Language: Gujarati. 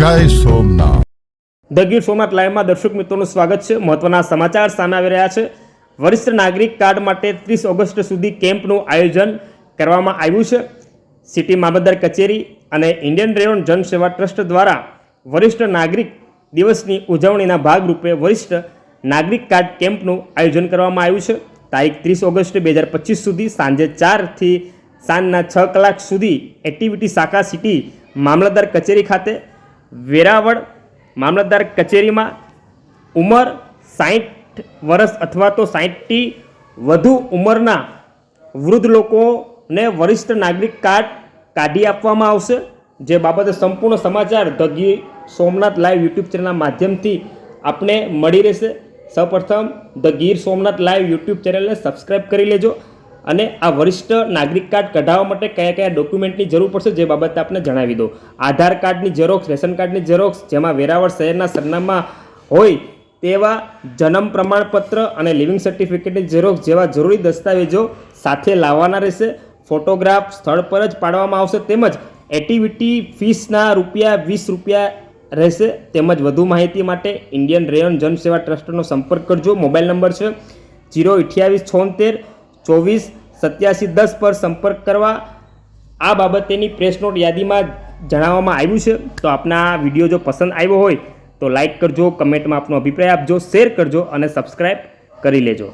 જય સોમનાથ. ધ સોમનાથ લાઈવમાં દર્શક મિત્રોનું સ્વાગત છે. મહત્વના સમાચાર સામે આવી રહ્યા છે. વરિષ્ઠ નાગરિક કાર્ડ માટે ત્રીસ ઓગસ્ટ સુધી કેમ્પનું આયોજન કરવામાં આવ્યું છે. સિટી મામલતદાર કચેરી અને ઇન્ડિયન રેવન જનસેવા ટ્રસ્ટ દ્વારા વરિષ્ઠ નાગરિક દિવસની ઉજવણીના ભાગરૂપે વરિષ્ઠ નાગરિક કાર્ડ કેમ્પનું આયોજન કરવામાં આવ્યું છે. તારીખ ત્રીસ ઓગસ્ટ બે હજાર પચીસ સુધી સાંજે ચારથી સાંજના છ કલાક સુધી એક્ટિવિટી શાખા સિટી મામલતદાર કચેરી ખાતે વેરાવળ મામલતદાર કચેરીમાં ઉંમર સાઠ વર્ષ અથવા તો સાહીઠથી વધુ ઉંમરના વૃદ્ધ લોકોને વરિષ્ઠ નાગરિક કાર્ડ કાઢી આપવામાં આવશે. જે બાબતે સંપૂર્ણ સમાચાર the Gir Somnath live YouTube ચેનલના માધ્યમથી આપને મળી રહેશે. સૌપ્રથમ the Gir Somnath live YouTube ચેનલને સબસ્ક્રાઈબ કરી લેજો. અને આ વરિષ્ઠ નાગરિક કાર્ડ કઢાવવા માટે કયા કયા ડોક્યુમેન્ટની જરૂર પડશે જે બાબતે આપને જણાવી દો. આધાર કાર્ડની ઝેરોક્સ, રેશન કાર્ડની ઝેરોક્સ, જેમાં વેરાવળ શહેરના સરનામા હોય તેવા જન્મ પ્રમાણપત્ર અને લિવિંગ સર્ટિફિકેટની ઝેરોક્સ જેવા જરૂરી દસ્તાવેજો સાથે લાવવાના રહેશે. ફોટોગ્રાફ સ્થળ પર જ પાડવામાં આવશે તેમજ એક્ટિવિટી ફીસના રૂપિયા વીસ રૂપિયા રહેશે. તેમજ વધુ માહિતી માટે ઇન્ડિયન રેયન જનસેવા ટ્રસ્ટનો સંપર્ક કરજો. મોબાઈલ નંબર છે જીરો અઠ્યાવીસ છોતેર ચોવીસ સત્યાસી દસ પર સંપર્ક કરવા. આ બાબતેની પ્રેસ નોટ યાદીમાં જણાવવામાં આવ્યું છે. તો આપના વીડિયો જો પસંદ આવ્યો હોય, તો લાઈક કરજો કમેન્ટમાં આપનો અભિપ્રાય આપજો શેર કરજો અને સબસ્ક્રાઈબ કરી લેજો.